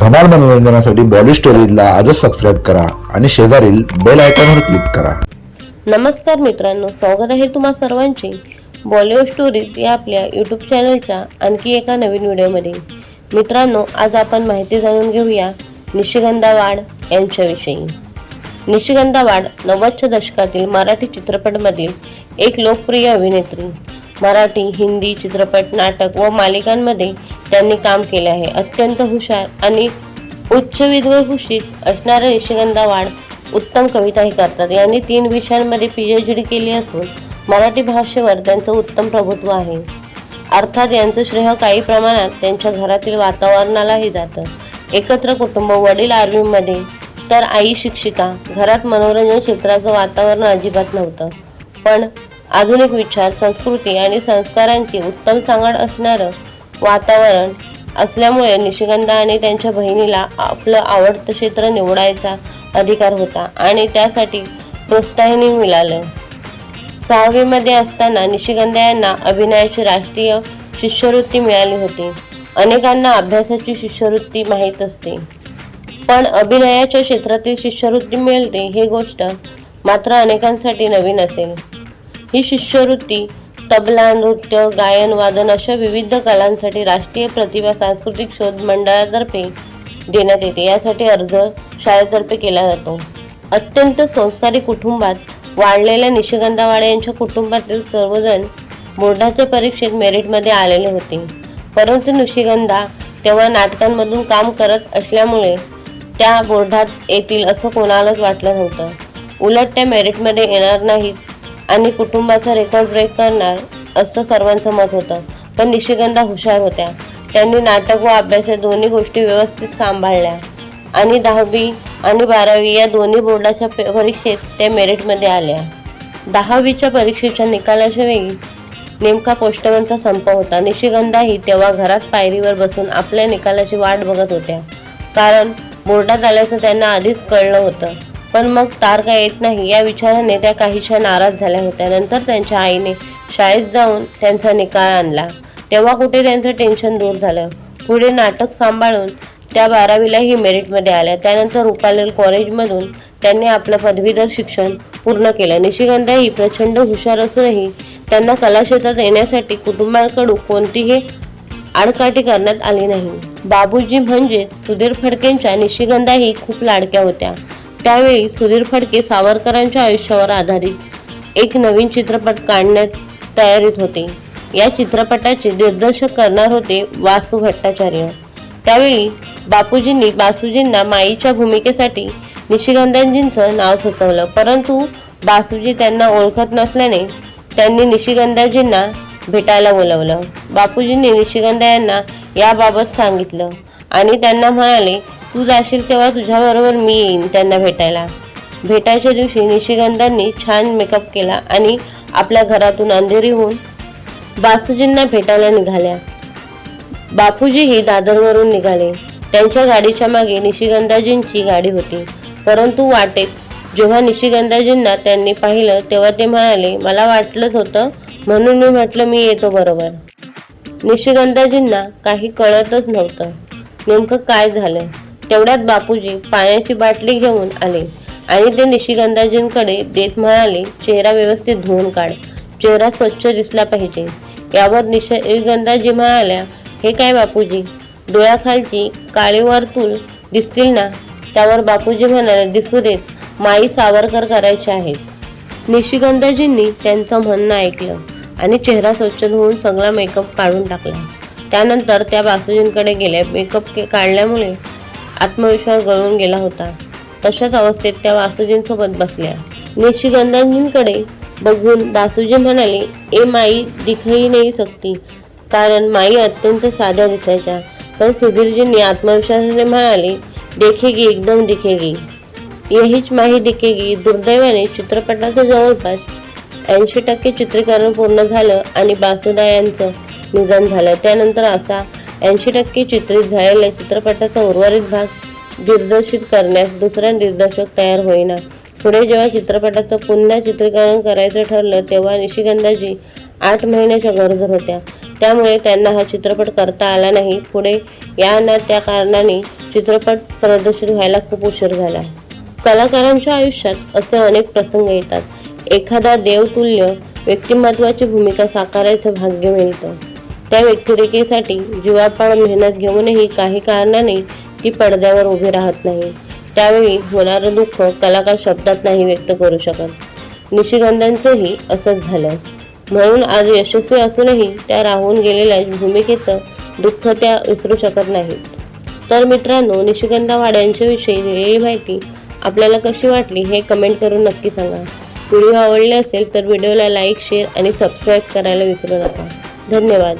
धमाल मनोरंजनासाठी बॉडी स्टोरीजला आजच सबस्क्राईब करा आणि शेजारील बेल आयकॉनवर क्लिक करा. नमस्कार मित्रांनो स्वागत आहे तुम्हा सर्वांचे बॉलिवूड स्टोरीज या आपल्या यूट्यूब चॅनलच्या आणखी एका नवीन व्हिडिओमध्ये मित्रांनो आज आपण माहिती जाणून घेऊया निशिगंधा वाड यांच्याविषयी. निशिगंधा वाड नव्वदच्या दशकातील मराठी चित्रपटमधील एक लोकप्रिय अभिनेत्री. मराठी हिंदी चित्रपट नाटक व मालिकांमध्ये त्यांनी काम केले आहे. अत्यंत हुशार आणि उच्च विद्वभूषित असणाऱ्या निशिगंधा वाड उत्तम कविताही करतात. यांनी तीन विषयांमध्ये पी एच डी केली असून मराठी भाषेवर त्यांचं उत्तम प्रभुत्व आहे. अर्थात यांचं श्रेय काही प्रमाणात त्यांच्या घरातील वातावरणालाही जातं. एकत्र कुटुंब वडील आर्मीमध्ये तर आई शिक्षिका घरात मनोरंजन क्षेत्राचं वातावरण अजिबात नव्हतं. पण आधुनिक विचार संस्कृती आणि संस्कारांची उत्तम सांगड असणारं वातावरण असल्यामुळे निशिगंधा आणि त्यांच्या बहिणीला आपलं आवडतं क्षेत्र निवडायचा अधिकार होता आणि त्यासाठी प्रोत्साहनही मिळालं. सहावीमध्ये असताना निशिगंधा यांना अभिनयाची राष्ट्रीय शिष्यवृत्ती मिळाली होती. अनेकांना अभ्यासाची शिष्यवृत्ती माहीत असते. पण अभिनयाच्या क्षेत्रातील शिष्यवृत्ती मिळते ही गोष्ट मात्र अनेकांसाठी नवीन असेल. ही शिष्यवृत्ती तबला नृत्य गायन वादन अशा विविध कलांसाठी राष्ट्रीय प्रतिभा सांस्कृतिक शोध मंडळातर्फे देण्यात येते. यासाठी अर्ज शाळेतर्फे केला जातो. अत्यंत संस्कारी कुटुंबात वाढलेल्या निशिगंधावाडे यांच्या कुटुंबातील सर्वजण बोर्डाच्या परीक्षेत मेरिटमध्ये आलेले होते. परंतु निशिगंधा तेव्हा नाटकांमधून काम करत असल्यामुळे त्या बोर्डात येतील असं कोणालाच वाटलं नव्हतं. उलट त्या मेरिटमध्ये येणार नाहीत आणि कुटुंबाचा रेकॉर्ड ब्रेक करणार असं सर्वांचं मत होतं. पण निशिगंधा हुशार होत्या. त्यांनी नाटक व अभ्यास या दोन्ही गोष्टी व्यवस्थित सांभाळल्या. आणि दहावी आणि बारावी या दोन्ही बोर्डाच्या पे- परीक्षेत त्या मेरिटमध्ये आल्या. दहावीच्या परीक्षेच्या निकालाच्या वेळी नेमका पोस्टमनचा संप होता. निशिगंधाही तेव्हा घरात पायरीवर बसून आपल्या निकालाची वाट बघत होत्या. कारण बोर्डात आल्याचं त्यांना आधीच कळलं होतं. पण मग तार का येत नाही. या विचाराने त्या काहीशा नाराज झाल्या होत्या. नंतर त्यांच्या आईने शाळेत जाऊन त्यांचा निकाल आणला. तेव्हा कुठे त्यांचं टेन्शन दूर झालं? पुढे नाटक सांभाळून त्या बारावीलाही मेरिटमध्ये आल्या. त्यानंतर रुपालेल कॉलेजमधून त्यांनी आपलं पदवीधर शिक्षण पूर्ण केलं. निशिगंधा ही प्रचंड हुशार असूनही त्यांना कला क्षेत्रात येण्यासाठी कुटुंबाकडून कोणतीही आडकाठी करण्यात आली नाही. बाबूजी म्हणजेच सुधीर फडकेंच्या निशिगंधा ही खूप लाडक्या होत्या. त्यावेळी सुधीर फडके सावरकरांच्या आयुष्यावर आधारित एक नवीन चित्रपट काढण्यात तयारीत होते. या चित्रपटाचे दिग्दर्शक करणार होते वासू भट्टाचार्य. त्यावेळी बापूजींनी बासूजींना माईच्या भूमिकेसाठी निशिगंधाजींचं नाव सुचवलं. परंतु बासूजी त्यांना ओळखत नसल्याने त्यांनी निशिगंधाजींना भेटायला बोलवलं. बापूजींनी निशिगंधा यांना याबाबत सांगितलं आणि त्यांना म्हणाले तू जाशील तेव्हा तुझ्याबरोबर मी येईन त्यांना भेटायला. भेटायच्या दिवशी निशिगंधांनी छान मेकअप केला आणि आपल्या घरातून अंधेरी होऊन बासूजींना भेटायला निघाल्या. बापूजीही दादरवरून निघाले. त्यांच्या गाडीच्या मागे निशिगंधाजींची गाडी होती. परंतु वाटेत जेव्हा निशिगंधाजींना त्यांनी पाहिलं तेव्हा ते म्हणाले मला वाटलंच होतं म्हणून मी म्हटलं मी येतो बरोबर. निशिगंधाजींना काही कळतच नव्हतं. नेमकं काय झालं? तेवढ्यात बापूजी पाण्याची बाटली घेऊन आले आणि ते निशिगंधाजींकडे देत म्हणाले चेहरा व्यवस्थित धुवून काढ. चेहरा स्वच्छ दिसला पाहिजे. यावर निशिगंधाजी म्हणाल्या हे काय बापूजी? डोळ्याखालची काळी वर्तुळ दिसतील ना? त्यावर बापूजी म्हणाले दिसू देत. माई सावरकर करायचे आहेत निशिगंधाजींनी त्यांचं म्हणणं ऐकलं आणि चेहरा स्वच्छ धुवून सगळा मेकअप काढून टाकला. त्यानंतर त्या बासूजींकडे गेल्या. मेकअप के काढल्यामुळे आत्मविश्वास गळून गेला होता. तशाच अवस्थेत त्या वासुजींसोबत बसल्या. निशिगंधाजींकडे बघून दासूजी म्हणाले ए माई दिखही नाही सकती. कारण माई अत्यंत साध्या दिसायच्या. पण सुधीरजींनी आत्मविश्वासाने म्हणाले देखेगी एकदम दिखेगी. यहीच माही दिखेगी. दुर्दैवाने चित्रपटाचं जवळपास ऐंशी टक्के चित्रीकरण पूर्ण झालं आणि बासुदा यांचं निधन झालं. त्यानंतर असा ऐंशी टक्के चित्रित झालेल्या चित्रपटाचा उर्वरित भाग दिग्दर्शित करण्यास दुसरा दिग्दर्शक तयार होईना. पुढे जेव्हा चित्रपटाचं पुन्हा चित्रीकरण करायचं ठरलं तेव्हा निशिगंधाजी आठ महिन्याच्या गरोदर होत्या. त्यामुळे त्यांना हा चित्रपट करता आला नाही. पुढे या ना त्या कारणाने चित्रपट प्रदर्शित व्हायला खूप उशीर झाला. कलाकारांच्या आयुष्यात असे अनेक प्रसंग येतात. एखादा देवतुल्य व्यक्तिमत्वाची भूमिका साकारायचं भाग्य मिळतं. त्या व्यक्तिरेखेसाठी जीवापाड मेहनत घेऊनही काही कारणाने ती पडद्यावर उभी राहत नाही. त्यावेळी होणारं दुःख कलाकार शब्दात नाही व्यक्त करू शकत. निशिगंधांचंही असंच झालं. म्हणून आज यशस्वी असूनही त्या राहून गेलेल्या भूमिकेचं दुःख त्या विसरू शकत नाहीत. तर मित्रांनो निशिगंधा वाड्यांच्याविषयी दिलेली माहिती आपल्याला कशी वाटली हे कमेंट करून नक्की सांगा. व्हिडिओ आवडले असेल तर व्हिडिओला लाईक शेअर आणि सबस्क्राईब करायला विसरू नका. धन्यवाद.